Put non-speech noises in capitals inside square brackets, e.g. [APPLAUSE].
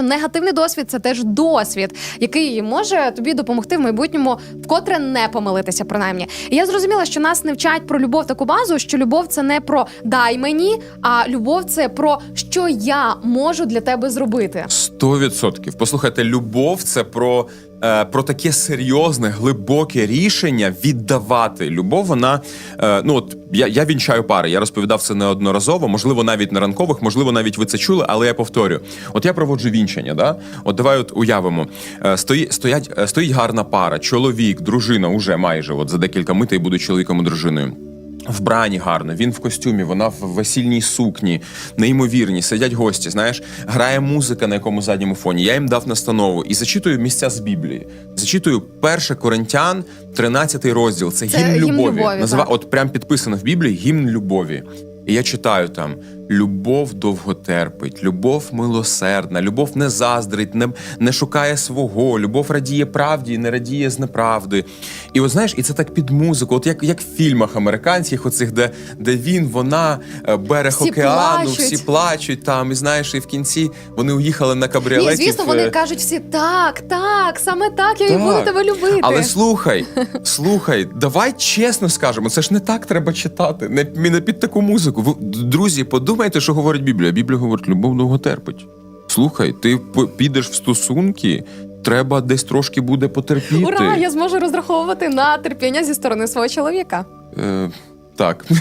Негативний досвід це теж досвід, який може тобі допомогти в майбутньому вкотре не помилитися, принаймні. І я зрозуміла, що нас не вчать про любов таку базу, що любов це не про дай мені, а любов це про що я можу для тебе зробити. Сто відсотків. Послухайте, любов це про, е, про таке серйозне, глибоке рішення віддавати. Любов, вона е, ну от я, я вінчаю пари. Я розповідав це неодноразово, можливо, навіть на ранкових, можливо, навіть ви це чули, але я повторю: от я проводжу вінчання. Да? От давай от уявимо. Е, стої, стоять, стоїть гарна пара, чоловік, дружина уже майже от за декілька митей будуть чоловіком і дружиною. Вбрані гарно, він в костюмі, вона в весільній сукні, неймовірні, сидять гості. Знаєш, грає музика на якому задньому фоні. Я їм дав настанову і зачитую місця з Біблії. Зачитую перше Коринтян, 13 розділ. Це, Це гімн гімн любові. любові, Назива, от прям підписано в Біблії гімн любові. І я читаю там: любов довго терпить, любов милосердна, любов не заздрить, не, не шукає свого, любов радіє правді, і не радіє з неправди. І от знаєш, і це так під музику, от як, як в фільмах американських, оцих, де, де він, вона, е, берег Всі океану, плачуть. всі плачуть там, і знаєш, і в кінці вони уїхали на Ні, кабріолеті. звісно, вони е, кажуть всі так, так, саме так, я і буду тебе любити. Але слухай, слухай, давай чесно скажемо, це ж не так треба читати, не, не під таку музику. Ви, друзі, подумайте, що говорить Біблія. Біблія говорить, любов довго терпить. Слухай, ти підеш в стосунки, треба десь трошки буде потерпіти. Ура! Я зможу розраховувати на терпіння зі сторони свого чоловіка. Е, так. [LAUGHS]